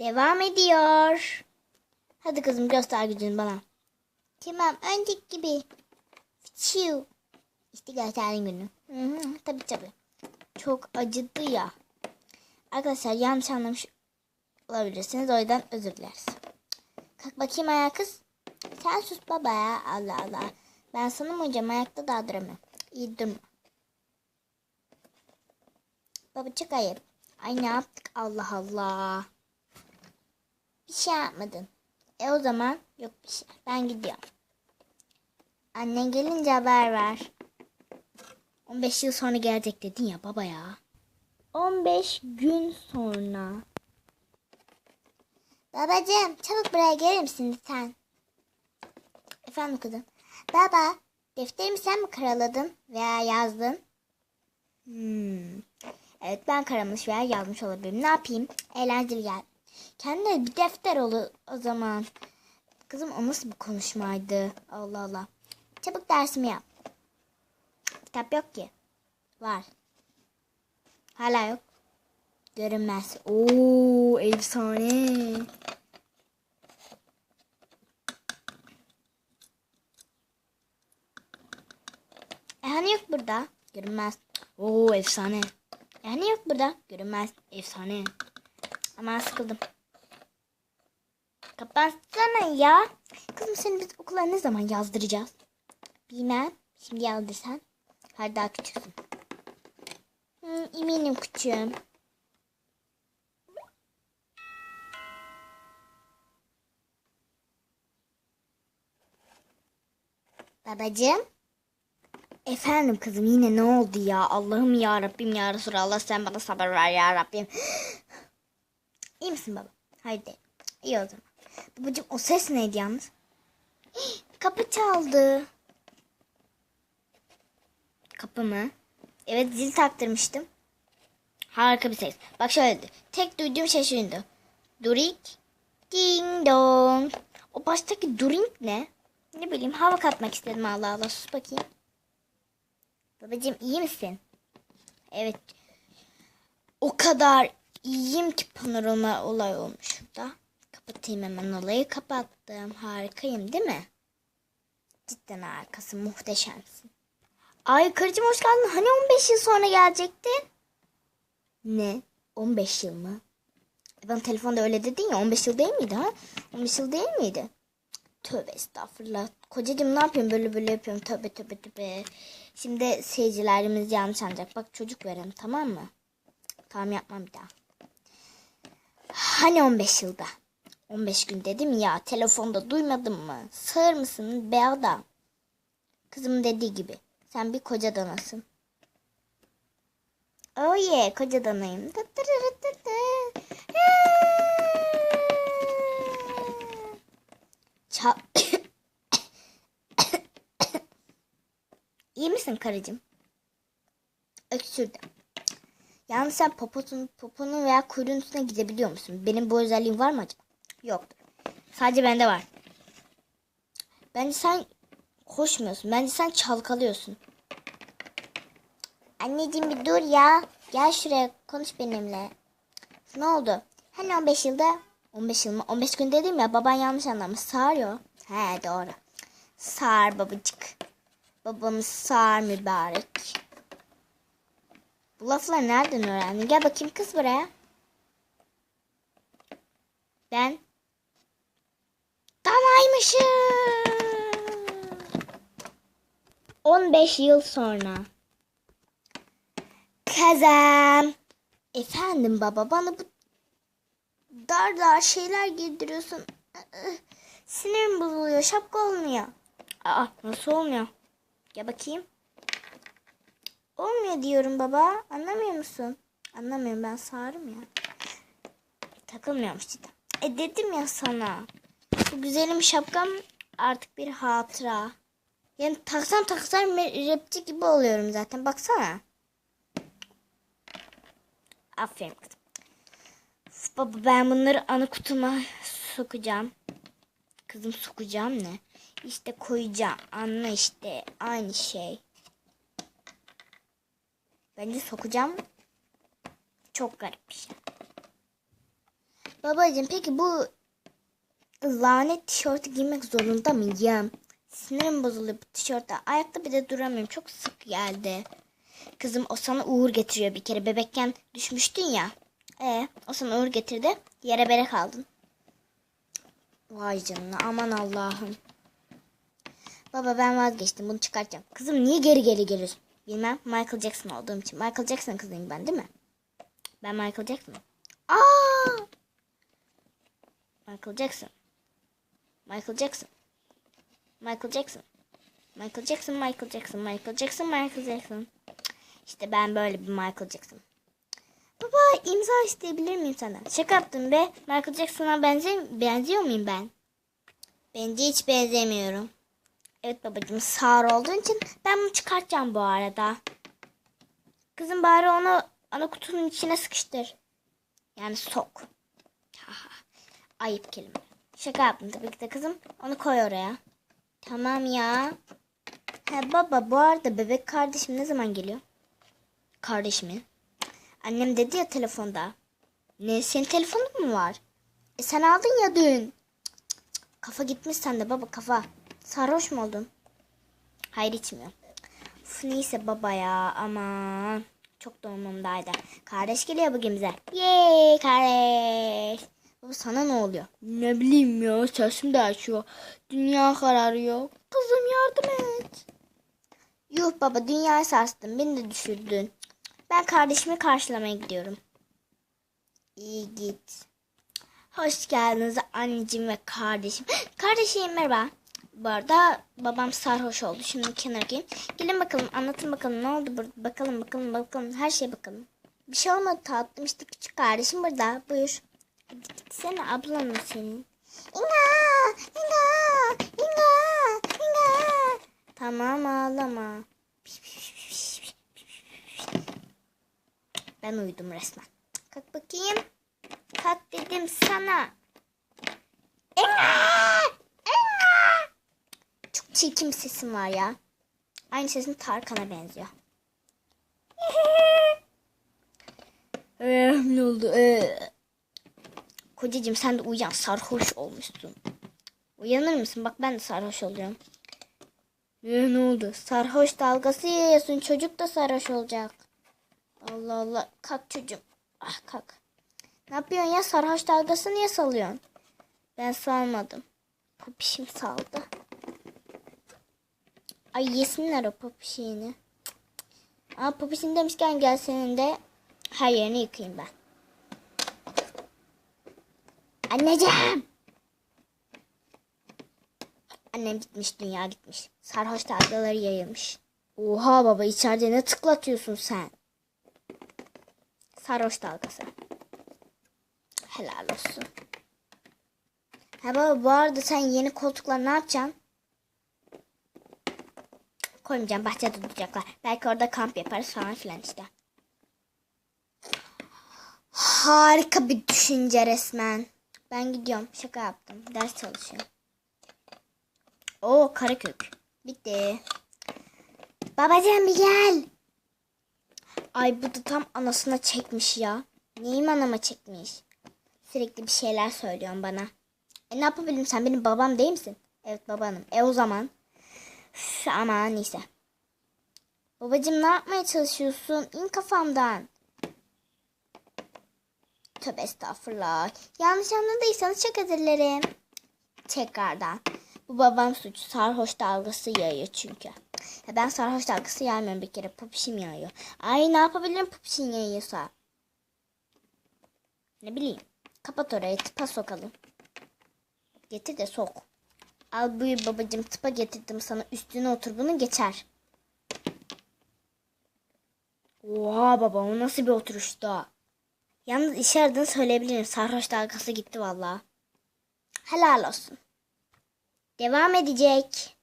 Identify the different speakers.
Speaker 1: Devam ediyor. Hadi kızım göster gücünü bana. Tamam önceki gibi. Çiu. İşte gösterdin günü. Hı hı, tabii tabii. Çok acıdı ya. Arkadaşlar yanlış anlamış olabilirsiniz. O yüzden özür dileriz. Kalk bakayım ayağa kız. Sen sus baba ya. Allah Allah. Ben sana mı hocam ayakta daha duramıyorum. İyi durma. Baba çok ayıp. Ay ne yaptık Allah Allah. Bir şey yapmadın. E o zaman yok bir şey. Ben gidiyorum. Annen gelince haber ver. 15 yıl sonra gelecek dedin ya baba ya. 15 gün sonra. Babacığım çabuk buraya gelir misin lütfen? Efendim kızım. Baba defterimi sen mi karaladın veya yazdın? Hmm. Evet ben karamış veya yazmış olabilirim. Ne yapayım? Eğlenceli gel. Kendine bir defter olur o zaman. Kızım o nasıl bir konuşmaydı? Allah Allah. Çabuk dersimi yap. Kitap yok ki. Var. Hala yok. Görünmez. Oo efsane. E hani yok burada? Görünmez. Oo efsane. E hani yok burada? Görünmez. Efsane. Ama sıkıldım. Kapatsana ya. Kızım seni biz okula ne zaman yazdıracağız? Bilmem. Şimdi yazdırsan. Hadi daha küçüksün. Hı, eminim küçüğüm. Babacığım. Efendim kızım yine ne oldu ya? Allah'ım ya Rabbim ya Resulallah sen bana sabır ver ya Rabbim. İyi misin baba? Haydi. İyi o zaman. Babacığım o ses neydi yalnız? Kapı çaldı. Kapı mı? Evet zil taktırmıştım. Harika bir ses. Bak şöyle. Tek duyduğum şey şuydu. Durik. Ding dong. O baştaki during ne? Ne bileyim hava katmak istedim Allah Allah. Sus bakayım. Babacığım iyi misin? Evet. O kadar iyiyim ki panorama olay olmuş da. Kapatayım hemen olayı. Kapattım. Harikayım değil mi? Cidden harikasın. Muhteşemsin. Ay karıcığım hoş geldin. Hani 15 yıl sonra gelecektin? Ne? 15 yıl mı? E bana telefonda öyle dedin ya 15 yıl değil miydi ha? 15 yıl değil miydi? Tövbe estağfurullah. Kocacığım ne yapıyorum böyle böyle yapıyorum. Tövbe tövbe tövbe. Şimdi seyircilerimiz yanlış anlayacak. Bak çocuk verelim tamam mı? Tamam yapmam bir daha. Hani 15 yılda? 15 gün dedim ya telefonda duymadın mı? Sığır mısın be adam? Kızım dediği gibi. Sen bir koca danasın. Oh yeah koca danayım. Çal... İyi misin karıcığım? Öksürdüm. Yalnız sen poposun, poponun veya kuyruğun üstüne gidebiliyor musun? Benim bu özelliğim var mı acaba? Yoktur. Sadece bende var. Bence sen koşmuyorsun. Bence sen çalkalıyorsun. Anneciğim bir dur ya. Gel şuraya konuş benimle. Ne oldu? Hani 15 yılda? 15 yıl mı? 15 gün dedim ya baban yanlış anlamış. Sağırıyor. He doğru. Sağır babacık. Babamız sağır mübarek. Lafları nereden öğrendin? Gel bakayım kız buraya. Ben danaymışım. 15 yıl sonra. Kazam. Efendim baba bana bu dar dar şeyler giydiriyorsun. Sinirim bozuluyor. Şapka olmuyor. Aa nasıl olmuyor? Gel bakayım. Olmuyor diyorum baba. Anlamıyor musun? Anlamıyorum ben sağırım ya. Takılmıyormuş cidden. E dedim ya sana. Bu güzelim şapkam artık bir hatıra. Yani taksam taksam rapçi gibi oluyorum zaten. Baksana. Aferin kızım. Uf, baba ben bunları anı kutuma sokacağım. Kızım sokacağım ne? İşte koyacağım. Anla işte. Aynı şey. Bence sokacağım. Çok garip bir şey. Babacığım peki bu lanet tişörtü giymek zorunda mıyım? Sinirim bozuluyor bu tişörtte. Ayakta bir de duramıyorum. Çok sık geldi. Kızım o sana uğur getiriyor bir kere. Bebekken düşmüştün ya. E, o sana uğur getirdi. Yere bere kaldın. Vay canına aman Allah'ım. Baba ben vazgeçtim bunu çıkartacağım. Kızım niye geri geri geliyorsun? Bilmem Michael Jackson olduğum için. Michael Jackson kızıyım ben değil mi? Ben Michael Jackson'ım. Aa! Michael Jackson. Michael Jackson. Michael Jackson. Michael Jackson, Michael Jackson, Michael Jackson, Michael Jackson. İşte ben böyle bir Michael Jackson. Baba imza isteyebilir miyim senden? Şaka yaptım be. Michael Jackson'a benze benziyor muyum ben? Bence hiç benzemiyorum. Evet babacığım sağır olduğun için ben bunu çıkartacağım bu arada. Kızım bari onu ana kutunun içine sıkıştır. Yani sok. Ayıp kelime. Şaka yaptım tabii ki de kızım. Onu koy oraya. Tamam ya. He baba bu arada bebek kardeşim ne zaman geliyor? Kardeşimi. Annem dedi ya telefonda. Ne senin telefonun mu var? E sen aldın ya dün. Cık, cık. Kafa gitmiş sende baba kafa. Sarhoş mu oldun? Hayır içmiyorum. Uf, neyse baba ya aman. Çok doğumumdaydı. Kardeş geliyor bugün bize. Yeee kardeş. Baba sana ne oluyor? Ne bileyim ya sesim de açıyor. Dünya kararıyor. Kızım yardım et. Yuh baba dünyayı sarstın. Beni de düşürdün. Ben kardeşimi karşılamaya gidiyorum. İyi git. Hoş geldiniz anneciğim ve kardeşim. Kardeşim merhaba. Bu arada babam sarhoş oldu. Şimdi kenara koyayım. Gelin bakalım anlatın bakalım ne oldu burada. Bakalım bakalım bakalım her şeye bakalım. Bir şey olmadı tatlım işte küçük kardeşim burada. Buyur. Hadi gitsene ablanın senin. İnga! İnga! İnga! İnga! Tamam ağlama. Ben uyudum resmen. Kalk bakayım. Kalk dedim sana. İnga! Çirkin bir sesim var ya. Aynı sesin Tarkan'a benziyor. Eh, ne oldu? Eh. Kocacığım sen de uyan sarhoş olmuşsun. Uyanır mısın? Bak ben de sarhoş oluyorum. Eh, ne oldu? Sarhoş dalgası yiyorsun. Çocuk da sarhoş olacak. Allah Allah. Kalk çocuğum. Ah kalk. Ne yapıyorsun ya? Sarhoş dalgası niye salıyorsun? Ben salmadım. Popişim saldı. Ay yesinler o popişini. Aa popişin demişken gel senin de her yerini yıkayayım ben. Anneciğim. Annem gitmiş dünya gitmiş. Sarhoş dalgaları yayılmış. Oha baba içeride ne tıklatıyorsun sen? Sarhoş dalgası. Helal olsun. Ha baba bu arada sen yeni koltuklar ne yapacaksın? Koymayacağım bahçede duracaklar. Belki orada kamp yaparız falan filan işte. Harika bir düşünce resmen. Ben gidiyorum. Şaka yaptım. Ders çalışıyorum. Oo karakök. Bitti. Babacığım bir gel. Ay bu da tam anasına çekmiş ya. Neyim anama çekmiş? Sürekli bir şeyler söylüyorsun bana. E ne yapabilirim sen benim babam değil misin? Evet babanım. E o zaman. Üf, ama neyse. Babacığım ne yapmaya çalışıyorsun? İn kafamdan. Tövbe estağfurullah. Yanlış anladıysanız çok özür. Tekrardan. Bu babam suçu. Sarhoş dalgası yağıyor çünkü. Ya ben sarhoş dalgası yağmıyorum bir kere. Popişim yağıyor. Ay ne yapabilirim popişin yağıyorsa? Ne bileyim. Kapat orayı tıpa sokalım. Getir de sok. Al buyur babacığım tıpa getirdim sana. Üstüne otur bunu geçer. Oha baba o nasıl bir oturuştu? Yalnız işe yaradığını söyleyebilirim. Sarhoş dalgası gitti valla. Helal olsun. Devam edecek.